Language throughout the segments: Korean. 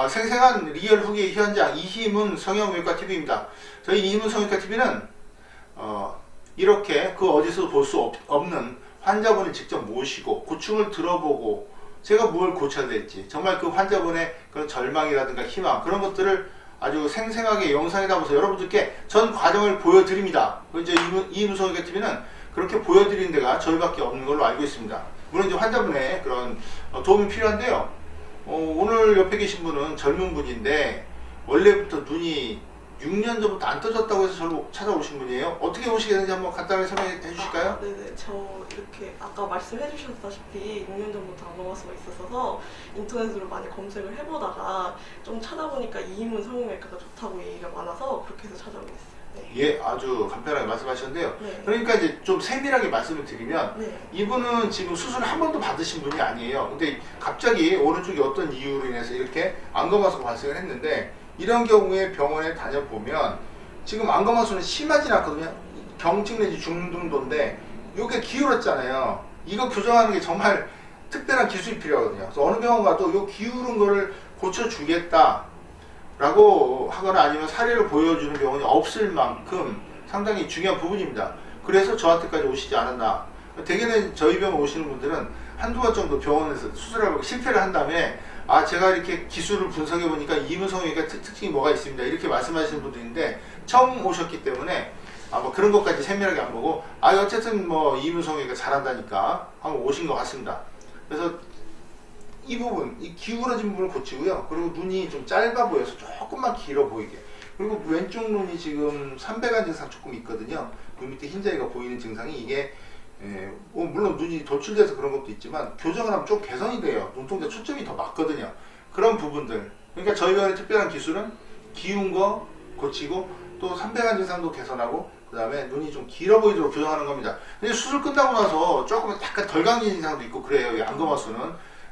아, 생생한 리얼 후기 현장 이희문 성형외과 TV입니다. 저희 이희문 성형외과 TV는 어, 이렇게 그 어디서 볼 수 없는 환자분을 직접 모시고 고충을 들어보고 제가 뭘 고쳐야 될지 정말 그 환자분의 그런 절망이라든가 희망 그런 것들을 아주 생생하게 영상에 담아서 여러분들께 전 과정을 보여드립니다. 그 이제 이희문 성형외과 TV는 그렇게 보여드리는 데가 저희밖에 없는 걸로 알고 있습니다. 물론 이제 환자분의 그런 어, 도움이 필요한데요. 어, 오늘 옆에 계신 분은 젊은 분인데 원래부터 눈이 6년 전부터 안 떠졌다고 해서 저를 찾아오신 분이에요. 어떻게 오시게 되는지 한번 간단하게 설명해 주실까요? 아, 네네. 저 이렇게 아까 말씀해 주셨다시피 6년 전부터 안검하수가 있었어서 인터넷으로 많이 검색을 해보다가 좀 찾아보니까 이인문 성형외과가 좋다고 얘기가 많아서 그렇게 해서 찾아오게 됐어요. 네. 예, 아주 간편하게 말씀하셨는데요. 네. 그러니까 이제 좀 세밀하게 말씀을 드리면 네. 이분은 지금 수술 한 번도 받으신 분이 아니에요. 근데 갑자기 오른쪽에 어떤 이유로 인해서 이렇게 안검하수가 발생을 했는데 이런 경우에 병원에 다녀보면 지금 안검하수는 심하진 않거든요. 경증 내지 중등도인데 이게 기울었잖아요. 이거 교정하는 게 정말 특별한 기술이 필요하거든요. 그래서 어느 병원 가도 이 기울은 거를 고쳐주겠다. 라고 하거나 아니면 사례를 보여주는 병원이 없을 만큼 상당히 중요한 부분입니다. 그래서 저한테까지 오시지 않았나. 대개는 저희 병원 오시는 분들은 한두 번 정도 병원에서 수술하고 실패를 한 다음에 아 제가 이렇게 기술을 분석해 보니까 이문성형외과 특징이 뭐가 있습니다. 이렇게 말씀하시는 분들인데 처음 오셨기 때문에 아 뭐 그런 것까지 세밀하게 안 보고 아 어쨌든 뭐 이문성형외과 잘한다니까 한번 오신 것 같습니다. 그래서 이 부분, 이 기울어진 부분을 고치고요. 그리고 눈이 좀 짧아 보여서 조금만 길어 보이게. 그리고 왼쪽 눈이 지금 삼배간 증상 조금 있거든요. 눈 밑에 흰자위가 보이는 증상이 이게 예, 뭐 물론 눈이 돌출돼서 그런 것도 있지만 교정을 하면 좀 개선이 돼요. 눈동자 초점이 더 맞거든요. 그런 부분들. 그러니까 저희 병원의 특별한 기술은 기운 거 고치고 또 삼배간 증상도 개선하고 그 다음에 눈이 좀 길어 보이도록 교정하는 겁니다. 근데 수술 끝나고 나서 조금 약간 덜 감긴 증상도 있고 그래요. 이 안검하수는.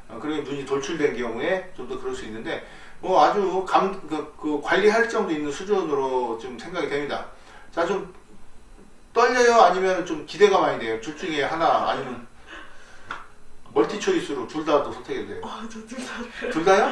어, 그리고 눈이 돌출된 경우에 좀 더 그럴 수 있는데 뭐 아주 감, 그, 그 관리할 점도 있는 수준으로 좀 생각이 됩니다. 자, 좀 떨려요? 아니면 좀 기대가 많이 돼요? 둘 중에 하나 아니면 멀티 초이스로 둘 다도 선택해도 돼요. 아, 저둘 다. 둘 다요?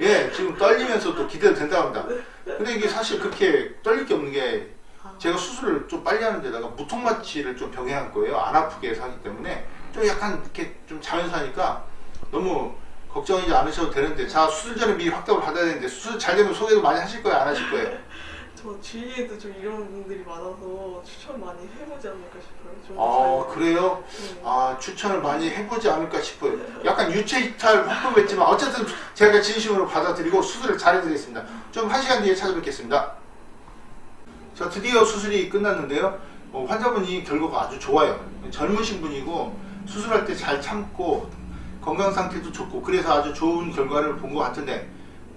예, 지금 떨리면서 또 기대도 된다고 합니다. 근데 이게 사실 그렇게 떨릴 게 없는 게 제가 수술을 좀 빨리 하는 데다가 무통마취를 좀 병행할 거예요. 안 아프게 하기 때문에 좀 약간 이렇게 좀 자연사니까 너무 걱정하지 않으셔도 되는데 자 수술 전에 미리 확답을 받아야 되는데 수술 잘 되면 소개도 많이 하실 거예요? 안 하실 거예요? 저 주위에도 좀 이런 분들이 많아서 추천 많이 해보지 않을까 싶어요. 아 잘- 그래요? 네. 아 추천을 많이 해보지 않을까 싶어요. 약간 유체 이탈 확보했지만 어쨌든 제가 진심으로 받아들이고 수술을 잘 해드리겠습니다. 좀 한 시간 뒤에 찾아뵙겠습니다. 자 드디어 수술이 끝났는데요. 어, 환자분이 결과가 아주 좋아요. 젊으신 분이고 수술할 때 잘 참고 건강 상태도 좋고 그래서 아주 좋은 결과를 본 것 같은데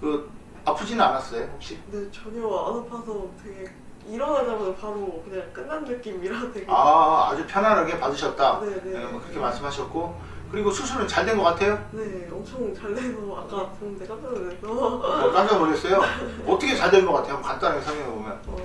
그 아프지는 않았어요 혹시? 네, 전혀 안 아파서 되게 일어나자마자 바로 그냥 끝난 느낌이라 되게. 아 아주 편안하게 받으셨다 네, 네. 네, 뭐 그렇게 말씀하셨고 그리고 수술은 잘 된 것 같아요? 네, 엄청 잘 돼서 아까 보는데 깜짝 놀라서. 어, 깜짝 놀랐어요 어떻게 잘 된 것 같아요? 한번 간단하게 설명해 보면 어,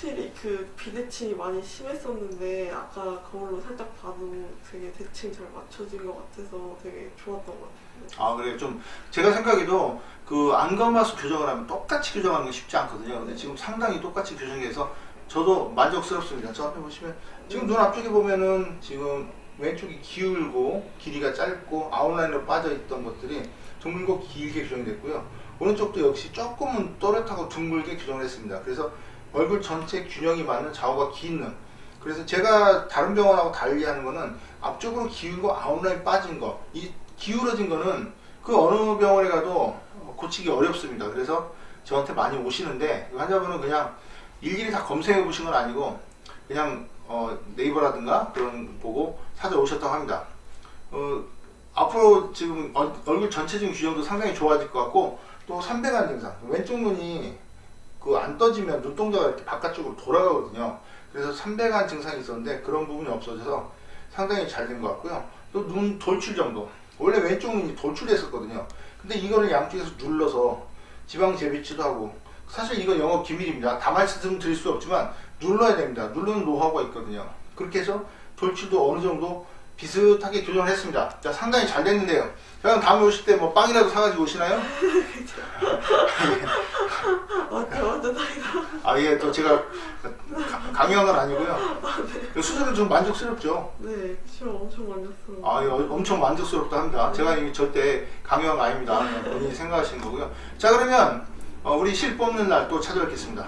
확실히 그 비대칭이 많이 심했었는데 아까 거울로 살짝 봐도 되게 대칭 잘 맞춰진 것 같아서 되게 좋았던 것 같아요. 아 그래요? 좀 제가 생각해도 그 안검하수 교정을 하면 똑같이 교정하는 게 쉽지 않거든요. 근데 지금 상당히 똑같이 교정해서 저도 만족스럽습니다. 저 앞에 보시면 지금 눈 앞쪽에 보면은 지금 왼쪽이 기울고 길이가 짧고 아웃라인으로 빠져 있던 것들이 둥글고 길게 교정이 됐고요. 오른쪽도 역시 조금은 또렷하고 둥글게 교정을 했습니다. 그래서 얼굴 전체 균형이 맞는 좌우가 긴 눈. 그래서 제가 다른 병원하고 달리 하는 거는 앞쪽으로 기울고 아웃라인 빠진 거. 이 기울어진 거는 그 어느 병원에 가도 고치기 어렵습니다. 그래서 저한테 많이 오시는데 그 환자분은 그냥 일일이 다 검색해 보신 건 아니고 그냥 어, 네이버라든가 그런 보고 찾아오셨다고 합니다. 어, 앞으로 지금 얼- 얼굴 전체적인 균형도 상당히 좋아질 것 같고 또 삼배간 증상 왼쪽 눈이 그 안 떠지면 눈동자가 이렇게 바깥쪽으로 돌아가거든요. 그래서 삼배간 증상이 있었는데 그런 부분이 없어져서 상당히 잘 된 것 같고요. 또 눈 돌출 정도. 원래 왼쪽 눈이 돌출했었거든요. 근데 이거를 양쪽에서 눌러서 지방 재배치도 하고 사실 이건 영업 기밀입니다. 다 말씀드릴 수 없지만 눌러야 됩니다. 누르는 노하우가 있거든요. 그렇게 해서 돌출도 어느 정도 비슷하게 교정을 했습니다. 자, 상당히 잘 됐는데요. 자, 그럼 다음에 오실 때 뭐 빵이라도 사가지고 오시나요? 맞죠, 완전 다이다. 아, 예, 또 제가 가- 강요한 건 아니고요. 수술은 좀 만족스럽죠. 네, 그쵸. 엄청 만족스러워. 아, 예, 엄청 만족스럽다 합니다. 제가 이게 절대 강요한 거 아닙니다. 본인이 생각하시는 거고요. 자, 그러면 어, 우리 실 뽑는 날 또 찾아뵙겠습니다.